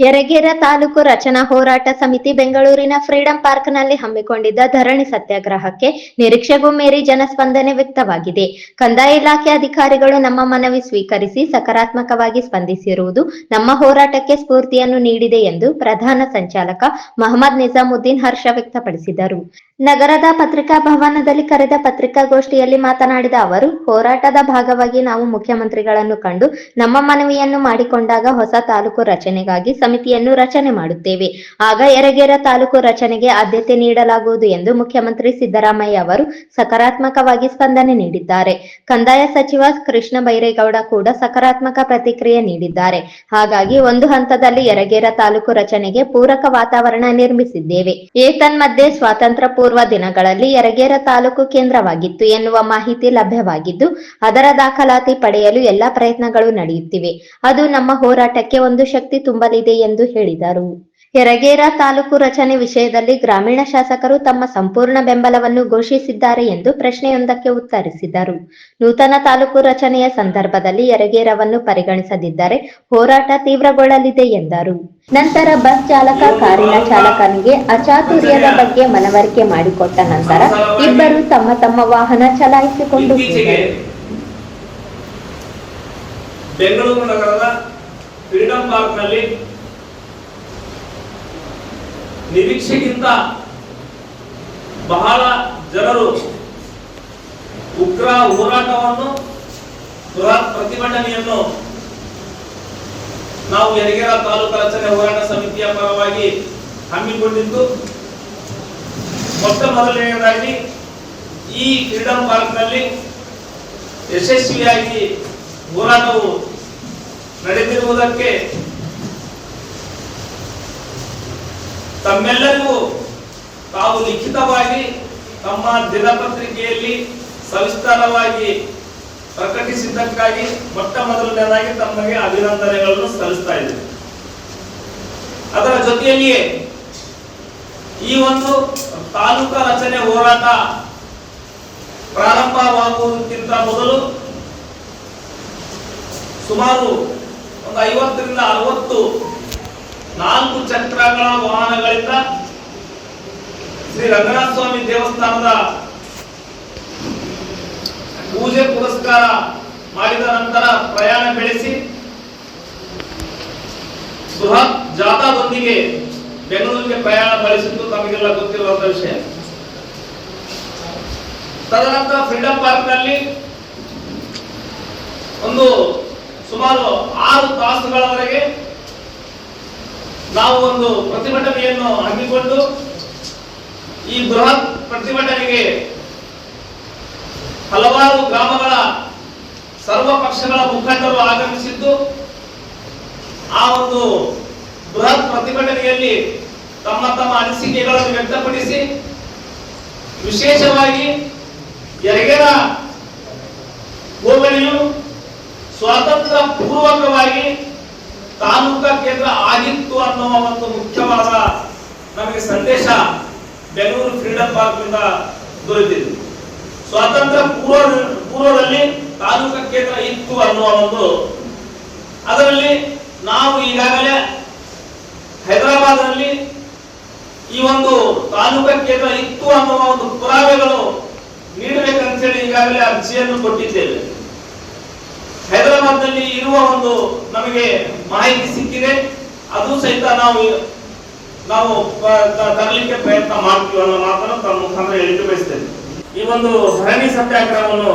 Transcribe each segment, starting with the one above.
Yaragera taluk ರಚನಾ ಹೋರಾಟ ಸಮಿತಿ ಬೆಂಗಳೂರಿನ ಫ್ರೀಡಂ ಪಾರ್ಕ್ನಲ್ಲಿ ಹಮ್ಮಿಕೊಂಡಿದ್ದ ಧರಣಿ ಸತ್ಯಾಗ್ರಹಕ್ಕೆ ನಿರೀಕ್ಷೆಗೂ ಮೀರಿ ಜನಸ್ಪಂದನೆ ವ್ಯಕ್ತವಾಗಿದೆ. ಕಂದಾಯ ಇಲಾಖೆ ಅಧಿಕಾರಿಗಳು ನಮ್ಮ ಮನವಿ ಸ್ವೀಕರಿಸಿ ಸಕಾರಾತ್ಮಕವಾಗಿ ಸ್ಪಂದಿಸಿರುವುದು ನಮ್ಮ ಹೋರಾಟಕ್ಕೆ ಸ್ಫೂರ್ತಿಯನ್ನು ನೀಡಿದೆ ಎಂದು ಪ್ರಧಾನ ಸಂಚಾಲಕ ಮಹಮ್ಮದ್ ನಿಜಾಮುದ್ದೀನ್ ಹರ್ಷ ವ್ಯಕ್ತಪಡಿಸಿದರು. ನಗರದ ಪತ್ರಿಕಾ ಭವನದಲ್ಲಿ ಕರೆದ ಪತ್ರಿಕಾಗೋಷ್ಠಿಯಲ್ಲಿ ಮಾತನಾಡಿದ ಅವರು, ಹೋರಾಟದ ಭಾಗವಾಗಿ ನಾವು ಮುಖ್ಯಮಂತ್ರಿಗಳನ್ನು ಕಂಡು ನಮ್ಮ ಮನವಿಯನ್ನು ಮಾಡಿಕೊಂಡಾಗ ಹೊಸ ತಾಲೂಕು ರಚನೆಗಾಗಿ ಸಮಿತಿಯನ್ನು ರಚನೆ ಮಾಡುತ್ತೇವೆ. ಆಗ ಯರಗೇರ ತಾಲೂಕು ರಚನೆಗೆ ಆದ್ಯತೆ ನೀಡಲಾಗುವುದು ಎಂದು ಮುಖ್ಯಮಂತ್ರಿ ಸಿದ್ದರಾಮಯ್ಯ ಅವರು ಸಕಾರಾತ್ಮಕವಾಗಿ ಸ್ಪಂದನೆ ನೀಡಿದ್ದಾರೆ. ಕಂದಾಯ ಸಚಿವ ಕೃಷ್ಣ ಬೈರೇಗೌಡ ಕೂಡ ಸಕಾರಾತ್ಮಕ ಪ್ರತಿಕ್ರಿಯೆ ನೀಡಿದ್ದಾರೆ. ಹಾಗಾಗಿ ಒಂದು ಹಂತದಲ್ಲಿ ಯರಗೇರ ತಾಲೂಕು ರಚನೆಗೆ ಪೂರಕ ವಾತಾವರಣ ನಿರ್ಮಿಸಿದ್ದೇವೆ. ಏತನ್ಮಧ್ಯೆ ಸ್ವಾತಂತ್ರ್ಯ ಪೂರ್ವ ದಿನಗಳಲ್ಲಿ ಯರಗೇರ ತಾಲೂಕು ಕೇಂದ್ರವಾಗಿತ್ತು ಎನ್ನುವ ಮಾಹಿತಿ ಲಭ್ಯವಾಗಿದ್ದು, ಅದರ ದಾಖಲಾತಿ ಪಡೆಯಲು ಎಲ್ಲಾ ಪ್ರಯತ್ನಗಳು ನಡೆಯುತ್ತಿವೆ. ಅದು ನಮ್ಮ ಹೋರಾಟಕ್ಕೆ ಒಂದು ಶಕ್ತಿ ತುಂಬಲಿದೆ ಎಂದು ಹೇಳಿದರು. ಯರಗೇರ ತಾಲೂಕು ರಚನೆ ವಿಷಯದಲ್ಲಿ ಗ್ರಾಮೀಣ ಶಾಸಕರು ತಮ್ಮ ಸಂಪೂರ್ಣ ಬೆಂಬಲವನ್ನು ಘೋಷಿಸಿದ್ದಾರೆ ಎಂದು ಪ್ರಶ್ನೆಯೊಂದಕ್ಕೆ ಉತ್ತರಿಸಿದರು. ನೂತನ ತಾಲೂಕು ರಚನೆಯ ಸಂದರ್ಭದಲ್ಲಿ ಯರಗೇರವನ್ನು ಪರಿಗಣಿಸದಿದ್ದರೆ ಹೋರಾಟ ತೀವ್ರಗೊಳ್ಳಲಿದೆ ಎಂದರು. ನಂತರ ಬಸ್ ಚಾಲಕ ಕಾರಿನ ಚಾಲಕನಿಗೆ ಅಚಾತುರ್ಯದ ಬಗ್ಗೆ ಮನವರಿಕೆ ಮಾಡಿಕೊಟ್ಟ ನಂತರ ಇಬ್ಬರು ತಮ್ಮ ತಮ್ಮ ವಾಹನ ಚಲಾಯಿಸಿಕೊಂಡು ಬೆಂಗಳೂರು ನಗರದ ಫ್ರೀಡಂ ಪಾರ್ಕ್ನಲ್ಲಿ ನಿರೀಕ್ಷೆಗಿಂತ ಬಹಳ ಜನರು ಉಗ್ರ ಹೋರಾಟವನ್ನು ಪ್ರತಿಭಟನೆಯನ್ನು ನಾವು ಯರಗೇರ ತಾಲೂಕು ರಚನೆ ಹೋರಾಟ ಸಮಿತಿಯ ಪರವಾಗಿ ಹಮ್ಮಿಕೊಂಡಿದ್ದು. ಮೊಟ್ಟ ಮೊದಲನೆಯದಾಗಿ ಈ ಫ್ರೀಡಂ ಪಾರ್ಕ್ನಲ್ಲಿ ಯಶಸ್ವಿಯಾಗಿ ಹೋರಾಟವು ನಡೆದಿರುವುದಕ್ಕೆ ತಮ್ಮೆಲ್ಲರಿಗೂ ತಾವು ಲಿಖಿತವಾಗಿ ತಮ್ಮ ದಿನಪತ್ರಿಕೆಯಲ್ಲಿ ಸವಿಸ್ತಾರವಾಗಿ ಪ್ರಕಟಿಸಿದ್ದಕ್ಕಾಗಿ ಮೊಟ್ಟ ಮೊದಲನೇದಾಗಿ ತಮಗೆ ಅಭಿನಂದನೆಗಳನ್ನು ಸಲ್ಲಿಸ್ತಾ ಇದ್ದೇನೆ. ಅದರ ಜೊತೆಯಲ್ಲಿಯೇ ಈ ಒಂದು ತಾಲೂಕಾ ರಚನೆ ಹೋರಾಟ ಪ್ರಾರಂಭವಾಗುವುದಕ್ಕಿಂತ ಮೊದಲು ಸುಮಾರು ಒಂದು ಐವತ್ತರಿಂದ ಅರವತ್ತು ನಾಲ್ಕು ಚಕ್ರಗಳ ವಾಹನಗಳಿಂದ ಶ್ರೀ ರಂಗನಾಥ ಸ್ವಾಮಿ ದೇವಸ್ಥಾನದ ಪೂಜೆ ಪುರಸ್ಕಾರ ಮಾಡಿದ ನಂತರ ಪ್ರಯಾಣ ಬೆಳೆಸಿ ಬೃಹತ್ ಜಾಥಾದೊಂದಿಗೆ ಬೆಂಗಳೂರಿಗೆ ಪ್ರಯಾಣ ಬಳಸಿದ್ದು ತಮಗೆಲ್ಲ ಗೊತ್ತಿರುವಂತ ವಿಷಯ. ತದನಂತರ ಫ್ರೀಡಂ ಪಾರ್ಕ್ನಲ್ಲಿ ಒಂದು ಸುಮಾರು ಆರು ತಾಸುಗಳವರೆಗೆ ನಾವು ಒಂದು ಪ್ರತಿಭಟನೆಯನ್ನು ಹಮ್ಮಿಕೊಂಡು ಈ ಬೃಹತ್ ಪ್ರತಿಭಟನೆಗೆ ಹಲವಾರು ಗ್ರಾಮಗಳ ಸರ್ವ ಪಕ್ಷಗಳ ಮುಖಂಡರು ಆಗಮಿಸಿದ್ದು, ಆ ಒಂದು ಬೃಹತ್ ಪ್ರತಿಭಟನೆಯಲ್ಲಿ ತಮ್ಮ ತಮ್ಮ ಅನಿಸಿಕೆಗಳನ್ನು ವ್ಯಕ್ತಪಡಿಸಿ, ವಿಶೇಷವಾಗಿ ಯರಗೆರ ಹೋಬಳಿಯು ಸ್ವಾತಂತ್ರ್ಯ ಪೂರ್ವಕವಾಗಿ ತಾಲೂಕಾ ಕೇಂದ್ರ ಆಗಿತ್ತು ಅನ್ನುವ ಒಂದು ಮುಖ್ಯವಾದ ನಮಗೆ ಸಂದೇಶ ಬೆಂಗಳೂರು ಫ್ರೀಡಂ ಪಾರ್ಕ್ನಿಂದ ದೊರೆತಿದೆ. ಸ್ವಾತಂತ್ರ್ಯ ಪೂರ್ವ ಪೂರ್ವದಲ್ಲಿ ತಾಲೂಕಾ ಕೇಂದ್ರ ಇತ್ತು ಅನ್ನುವ ಒಂದು ಅದರಲ್ಲಿ ನಾವು ಈಗಾಗಲೇ ಹೈದರಾಬಾದ್ನಲ್ಲಿ ಈ ಒಂದು ತಾಲೂಕಾ ಕೇಂದ್ರ ಇತ್ತು ಅನ್ನುವ ಒಂದು ಪುರಾವೆಗಳು ನೀಡಬೇಕಂತೇಳಿ ಈಗಾಗಲೇ ಅರ್ಜಿಯನ್ನು ಕೊಟ್ಟಿದ್ದೇವೆ. ಹೈದರಾಬಾದ್ನಲ್ಲಿ ಇರುವ ಒಂದು ನಮಗೆ ಮಾಹಿತಿ ಸಿಕ್ಕಿದೆ. ಅದು ಸಹಿತ ನಾವು ನಾವು ತರಲಿಕ್ಕೆ ಪ್ರಯತ್ನ ಮಾಡ್ತೀವಿ ಅನ್ನೋ ಮಾತನ್ನು ತಮ್ಮ ಮುಖಾಂತರ ಹೇಳಿಕೆ ಬಯಸ್ತೇನೆ. ಈ ಒಂದು ಧರಣಿ ಸತ್ಯಾಗ್ರಹವನ್ನು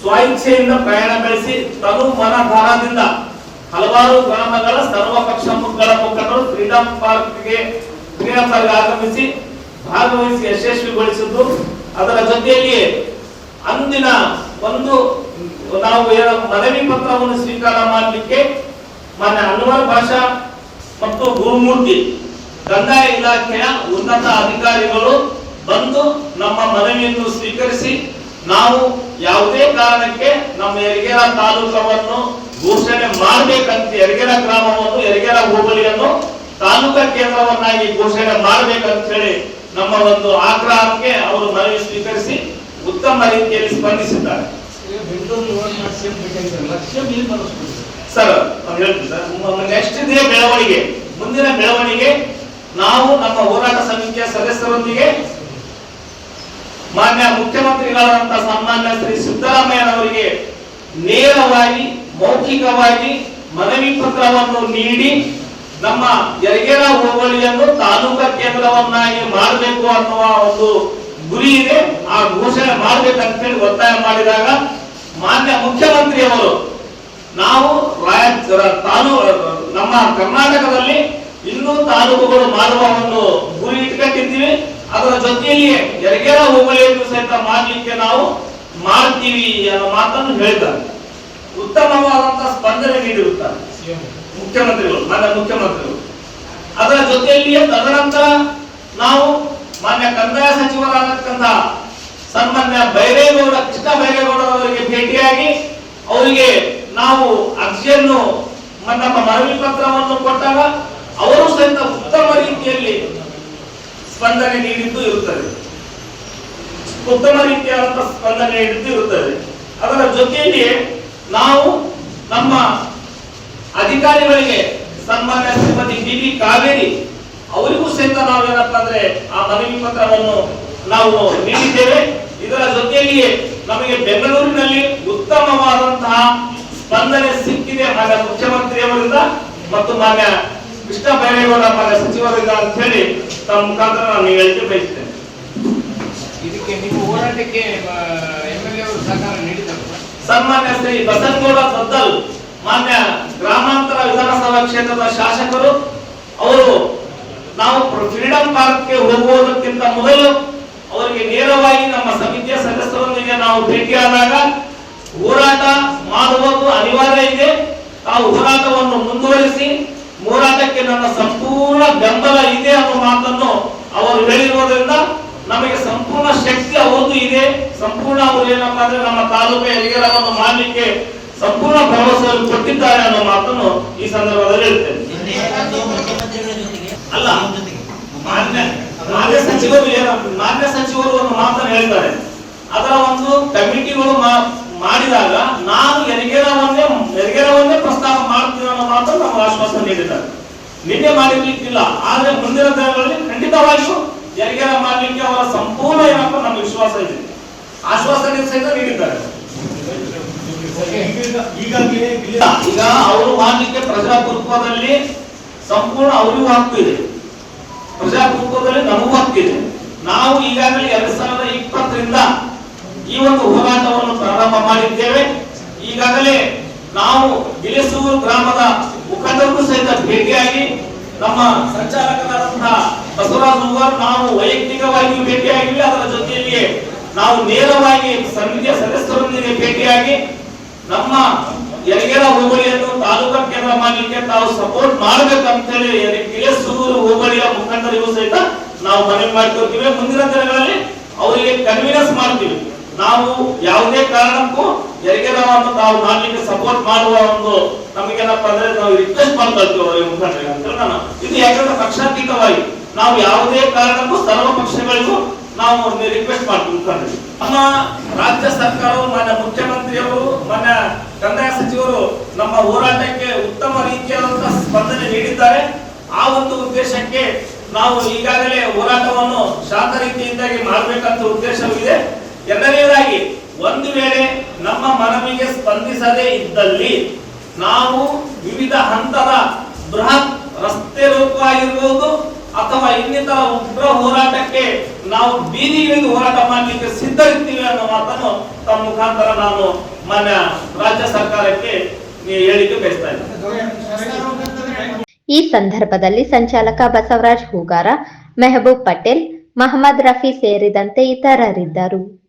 ಸ್ವಇಚ್ಛೆಯಿಂದ ಪ್ರಯಾಣ ಬೆಳೆಸಿ, ತನು ಮನ ಧಾರದಿಂದ ಹಲವಾರು ಗ್ರಾಮಗಳ ಸರ್ವ ಮುಖಗಳ ಮುಖಂಡರು ಫ್ರೀಡಂ ಪಾರ್ಕ್ಗೆ ಫ್ರೀಡಂ ಪಾರ್ಕ್ ಆಗಮಿಸಿ ಭಾಗವಹಿಸಿ ಯಶಸ್ವಿಗೊಳಿಸಿದ್ದು. ಅದರ ಜೊತೆಯಲ್ಲಿಯೇ ಅಂದಿನ ಒಂದು ನಾವು ಮನವಿ ಪತ್ರವನ್ನು ಸ್ವೀಕಾರ ಮಾಡಲಿಕ್ಕೆ ಮಾನ್ಯ ಅನ್ವರ್ ಭಾಷಾ ಮತ್ತು ಗುರುಮೂರ್ತಿ ಕಂದಾಯ ಇಲಾಖೆಯ ಉನ್ನತ ಅಧಿಕಾರಿಗಳು ಬಂದು ನಮ್ಮ ಮನವಿಯನ್ನು ಸ್ವೀಕರಿಸಿ ನಾವು ಯಾವುದೇ ಕಾರಣಕ್ಕೆ ನಮ್ಮ ಯರಗೇರ ತಾಲೂಕವನ್ನು ಘೋಷಣೆ ಮಾಡಬೇಕಂತ ಯರಗೇರ ಗ್ರಾಮವನ್ನು, ಯರಗೇರ ಹೋಬಳಿಯನ್ನು ತಾಲೂಕಾ ಕೇಂದ್ರವನ್ನಾಗಿ ಘೋಷಣೆ ಮಾಡಬೇಕಂತ ಹೇಳಿ ನಮ್ಮ ಒಂದು ಆಗ್ರಹಕ್ಕೆ ಅವರು ಮನವಿ ಸ್ವೀಕರಿಸಿ ಉತ್ತಮ ರೀತಿಯಲ್ಲಿ ಸ್ಪಂದಿಸಿದ್ದಾರೆ. ಸರ್ ನೆಕ್ಸ್ಟ್ ಇದೇ ಬೆಳವಣಿಗೆ. ಮುಂದಿನ ಬೆಳವಣಿಗೆ ನಾವು ನಮ್ಮ ಹೋರಾಟ ಸಮಿತಿಯ ಸದಸ್ಯರೊಂದಿಗೆ ಮಾನ್ಯ ಮುಖ್ಯಮಂತ್ರಿಗಳಾದಂತಹ ಸನ್ಮಾನ್ಯ ಶ್ರೀ ಸಿದ್ದರಾಮಯ್ಯನವರಿಗೆ ನೇರವಾಗಿ ಮೌಖಿಕವಾಗಿ ಮನವಿ ಪತ್ರವನ್ನು ನೀಡಿ ನಮ್ಮ ಯರಗೇರ ಹೋಬಳಿಯನ್ನು ತಾಲೂಕಾ ಕೇಂದ್ರವನ್ನಾಗಿ ಮಾಡಬೇಕು ಅನ್ನುವ ಒಂದು ಗುರಿ ಇದೆ. ಆ ಘೋಷಣೆ ಮಾಡ್ಬೇಕಂತೇಳಿ ಒತ್ತಾಯ ಮಾಡಿದಾಗ ಮಾನ್ಯ ಮುಖ್ಯಮಂತ್ರಿಯವರು ನಾವು ತಾನು ನಮ್ಮ ಕರ್ನಾಟಕದಲ್ಲಿ ಇನ್ನೂ ತಾಲೂಕುಗಳು ಮಾಡುವ ಒಂದು ಗುರಿ ಇಟ್ಕೊಂಡಿದ್ದೀವಿ. ಅದರ ಜೊತೆಯಲ್ಲಿ ಯರಗೇರ ಹೋಬಳಿಯನ್ನು ಸಹಿತ ಮಾಡಲಿಕ್ಕೆ ನಾವು ಮಾಡ್ತೀವಿ ಅನ್ನೋ ಮಾತನ್ನು ಹೇಳ್ತಾರೆ. ಉತ್ತಮವಾದಂತಹ ಸ್ಪಂದನೆ ನೀಡಿರುತ್ತಾರೆ ಮುಖ್ಯಮಂತ್ರಿಗಳು ಮಾನ್ಯ ಮುಖ್ಯಮಂತ್ರಿಗಳು. ಅದರ ಜೊತೆಯಲ್ಲಿಯೇ ತದನಂತರ ನಾವು ಮಾನ್ಯ ಕಂದಾಯ ಸಚಿವರಾಗತಕ್ಕಂಥ ಸನ್ಮಾನ್ಯ ಬೈರೇಗೌಡ ಕೃಷ್ಣ ಬೈರೇಗೌಡರವರಿಗೆ ಭೇಟಿಯಾಗಿ ಅವರಿಗೆ ನಾವು ಅರ್ಜಿಯನ್ನು ನಮ್ಮ ಮನವಿ ಪತ್ರವನ್ನು ಕೊಟ್ಟಾಗ ಅವರು ಸಹಿತ ಉತ್ತಮ ರೀತಿಯಲ್ಲಿ ಸ್ಪಂದನೆ ನೀಡಿದ್ದು ಇರುತ್ತದೆ. ಉತ್ತಮ ರೀತಿಯಾದಂತಹ ಸ್ಪಂದನೆ ನೀಡಿದ್ದು ಇರುತ್ತದೆ. ಅದರ ಜೊತೆಯಲ್ಲಿ ನಾವು ನಮ್ಮ ಅಧಿಕಾರಿಗಳಿಗೆ ಸನ್ಮಾನ್ಯ ಶ್ರೀಮತಿ ಡಿ ಬಿ ಕಾವೇರಿ ಅವರಿಗೂ ಸಹಿತ ನಾವೇನಪ್ಪ ಅಂದ್ರೆ ಆ ಮನವಿ ಪತ್ರವನ್ನು ನಾವು ನೀಡಿದ್ದೇವೆ. ಇದರ ಜೊತೆಯಲ್ಲಿಯೇ ನಮಗೆ ಬೆಂಗಳೂರಿನಲ್ಲಿ ಉತ್ತಮವಾದಂತಹ ಸ್ಪಂದನೆ ಸಿಕ್ಕಿದೆ ಮಾನ್ಯ ಮುಖ್ಯಮಂತ್ರಿಯವರಿಂದ ಮತ್ತು ಮಾನ್ಯ ಕೃಷ್ಣ ಬೈರೇಗೌಡ ಮಾನ್ಯ ಸಚಿವರಿಂದ ಅಂತ ಹೇಳಿ ತಮ್ಮ ಮುಖಾಂತರ ನಾನು ಹೇಳಿಕೆ ಬಯಸ್ತೇನೆ. ಇದಕ್ಕೆ ನಿಮ್ಮ ಹೋರಾಟಕ್ಕೆ ಸಹಕಾರ ಸನ್ಮಾನ್ಯ ಶ್ರೀ ಬಸನಗೌಡ ಸದ್ದಲ್ ಮಾನ್ಯ ಗ್ರಾಮಾಂತರ ವಿಧಾನಸಭಾ ಕ್ಷೇತ್ರದ ಶಾಸಕರು ಅವರು ನಾವು ಫ್ರೀಡಂ ಪಾರ್ಕ್ಗೆ ಹೋಗುವುದಕ್ಕಿಂತ ಮೊದಲು ಅವರಿಗೆ ನೇರವಾಗಿ ನಮ್ಮ ಸಮಿತಿಯ ಸದಸ್ಯರೊಂದಿಗೆ ನಾವು ಭೇಟಿಯಾದಾಗ ಹೋರಾಟ ಮಾಡುವುದು ಅನಿವಾರ್ಯ ಇದೆ. ತಾವು ಹೋರಾಟವನ್ನು ಮುಂದುವರಿಸಿ, ಹೋರಾಟಕ್ಕೆ ನನ್ನ ಸಂಪೂರ್ಣ ಬೆಂಬಲ ಇದೆ ಅನ್ನೋ ಮಾತನ್ನು ಅವರು ಹೇಳಿರುವುದರಿಂದ ನಮಗೆ ಸಂಪೂರ್ಣ ಶಕ್ತಿ ಅವರದ್ದು ಇದೆ. ಸಂಪೂರ್ಣ ಅವರು ಏನಪ್ಪಾ ಅಂದ್ರೆ ನಮ್ಮ ತಾಲೂಕು ಹೆರಿಗೆರವನ್ನು ಮಾಡಲಿಕ್ಕೆ ಸಂಪೂರ್ಣ ಭರವಸೆಯನ್ನು ಕೊಟ್ಟಿದ್ದಾರೆ ಅನ್ನೋ ಮಾತನ್ನು ಈ ಸಂದರ್ಭದಲ್ಲಿ ಹೇಳ್ತೇನೆ. ಅಲ್ಲ, ಮಾನ್ಯ ಮಾನ್ಯ ಸಚಿವರು ಮಾನ್ಯ ಸಚಿವರು ಒಂದು ಮಾತನ್ನು ಹೇಳ್ತಾರೆ. ಅದರ ಒಂದು ಕಮಿಟಿಗಳು ಮಾಡಿದಾಗ ನಾನು ಎರಿಗೆರವನ್ನೇ ಎರಿಗೆರವನ್ನೇ ಪ್ರಸ್ತಾಪ ಮಾಡ್ತೀನಿ ಅನ್ನೋ ಮಾತನ್ನು ನಮಗೆ ಆಶ್ವಾಸನೆ ನೀಡಿದ್ದಾರೆ. ನಿನ್ನೆ ಮಾಡಿರ್ಲಿಕ್ಕಿಲ್ಲ, ಆದ್ರೆ ಮುಂದಿನ ದಿನಗಳಲ್ಲಿ ಖಂಡಿತವಾಗಿಯೂ ಎರಿಗೆರ ಮಾಡ್ಲಿಕ್ಕೆ ಅವರ ಸಂಪೂರ್ಣ ಏನಪ್ಪ ನಮ್ಗೆ ವಿಶ್ವಾಸ ಇದೆ. ಆಶ್ವಾಸನೆ ಸಹಿತ ನೀಡಿದ್ದಾರೆ. ಈಗ ಅವರು ಮಾಡಲಿಕ್ಕೆ ಪ್ರಜಾಪ್ರಭುತ್ವದಲ್ಲಿ ಸಂಪೂರ್ಣ ಅವರಿಗೂ ಹಕ್ಕು ಇದೆ ಪ್ರಜಾಪ್ರಭುತ್ವದಲ್ಲಿ ನಮಗೂ ಹಕ್ಕಿದೆ. ನಾವು ಈಗಾಗಲೇ ಎರಡ್ ಸಾವಿರದ ಇಪ್ಪತ್ತರಿಂದ ಈ ಒಂದು ಹೋರಾಟವನ್ನು ಪ್ರಾರಂಭ ಮಾಡಿದ್ದೇವೆ. ಈಗಾಗಲೇ ನಾವು ಗಿಲಿಸೂರು ಗ್ರಾಮದ ಮುಖಂಡರಿಗೂ ಸಹಿತ ಭೇಟಿಯಾಗಿ ನಮ್ಮ ಸಂಚಾಲಕರಾದಂತಹ ಬಸವರಾಜ್ ಹೂಗಾರ್ ನಾವು ವೈಯಕ್ತಿಕವಾಗಿ ಭೇಟಿಯಾಗಿವಿ. ಅದರ ಜೊತೆಯಲ್ಲಿಯೇ ನಾವು ನೇರವಾಗಿ ಸಮಿತಿಯ ಸದಸ್ಯರೊಂದಿಗೆ ಭೇಟಿಯಾಗಿ ನಮ್ಮ ಯರಗೇರ ಹೋಬಳಿಯನ್ನು ತಾಲೂಕಾ ಕೇಂದ್ರ ಮಾಡಲಿಕ್ಕೆ ತಾವು ಸಪೋರ್ಟ್ ಮಾಡ್ಬೇಕಂತ ಹೇಳಿ ಗಿಲೇಸೂರು ಹೋಬಳಿಯ ಮುಖಂಡರಿಗೂ ಸಹಿತ ನಾವು ಮನವಿ ಮಾಡಿಕೊಡ್ತೀವಿ ಮುಂದಿನ ದಿನಗಳಲ್ಲಿ ಅವರಿಗೆ ಕನ್ವಿನ್ಸ್ ಮಾಡ್ತೀವಿ. ನಾವು ಯಾವುದೇ ಕಾರಣಕ್ಕೂ ಯರಗೇರವನ್ನು ತಾವು ಮಾಡ್ಲಿಕ್ಕೆ ಸಪೋರ್ಟ್ ಮಾಡುವ ಒಂದು ನಮಗೇನಪ್ಪ ಅಂದ್ರೆ ನಾವು ರಿಕ್ವೆಸ್ಟ್ ಮಾಡ್ಕೊಳ್ತೀವಿ ಅವರಿಗೆ ಮುಖಂಡರಿಗೆ ಅಂತ ನಾನು. ಇದು ಯಾಕಂದ್ರೆ ಪಕ್ಷಾತೀತವಾಗಿ ನಾವು ಯಾವುದೇ ಕಾರಣಕ್ಕೂ ಸರ್ವ ಪಕ್ಷಗಳಿಗೂ ನಾವು ರಿಕ್ವೆಸ್ಟ್ ಮಾಡ್ತೀವಿ ಮುಖಂಡರಿಗೆ ನಮ್ಮ ರಾಜ್ಯ ಸರ್ಕಾರವು, ಮಾನ್ಯ ಮುಖ್ಯಮಂತ್ರಿಯವರು, ಮಾನ್ಯ ಕಂದಾಯ ಸಚಿವರು ನಮ್ಮ ಹೋರಾಟಕ್ಕೆ ಉತ್ತಮ ರೀತಿಯಾದಂತಹ ಸ್ಪಂದನೆ ನೀಡಿದ್ದಾರೆ. ಆ ಒಂದು ಉದ್ದೇಶಕ್ಕೆ ನಾವು ಈಗಾಗಲೇ ಹೋರಾಟವನ್ನು ಶಾಂತ ರೀತಿಯಿಂದಾಗಿ ಮಾಡಬೇಕಂತ ಉದ್ದೇಶವಿದೆ. ಎರಡನೇದಾಗಿ, ಒಂದು ವೇಳೆ ನಮ್ಮ ಮನವಿಗೆ ಸ್ಪಂದಿಸದೇ ಇದ್ದಲ್ಲಿ ನಾವು ವಿವಿಧ ಹಂತದ ಬೃಹತ್ ರಸ್ತೆ ರೂಪವಾಗಿರ್ಬೋದು ಅಥವಾ ಇನ್ನಿತರ ಉಗ್ರ ಹೋರಾಟಕ್ಕೆ ನಾವು ಬೀದಿಗಿಳಿದು ಹೋರಾಟ ಮಾಡಲಿಕ್ಕೆ ಸಿದ್ಧರಿರ್ತೀವಿ ಅನ್ನೋ ಮಾತನ್ನು ತಮ್ಮ ಮುಖಾಂತರ ನಾನು ಮಾನ್ಯ ರಾಜ್ಯ ಸರ್ಕಾರಕ್ಕೆ ಹೇಳಿಕೆ ಬಯಸ್ತಾ ಈ ಸಂದರ್ಭದಲ್ಲಿ ಸಂಚಾಲಕ ಬಸವರಾಜ್ ಹೂಗಾರ, ಮೆಹಬೂಬ್ ಪಟೇಲ್, ಮಹಮ್ಮದ್ ರಫಿ ಸೇರಿದಂತೆ ಇತರರಿದ್ದರು.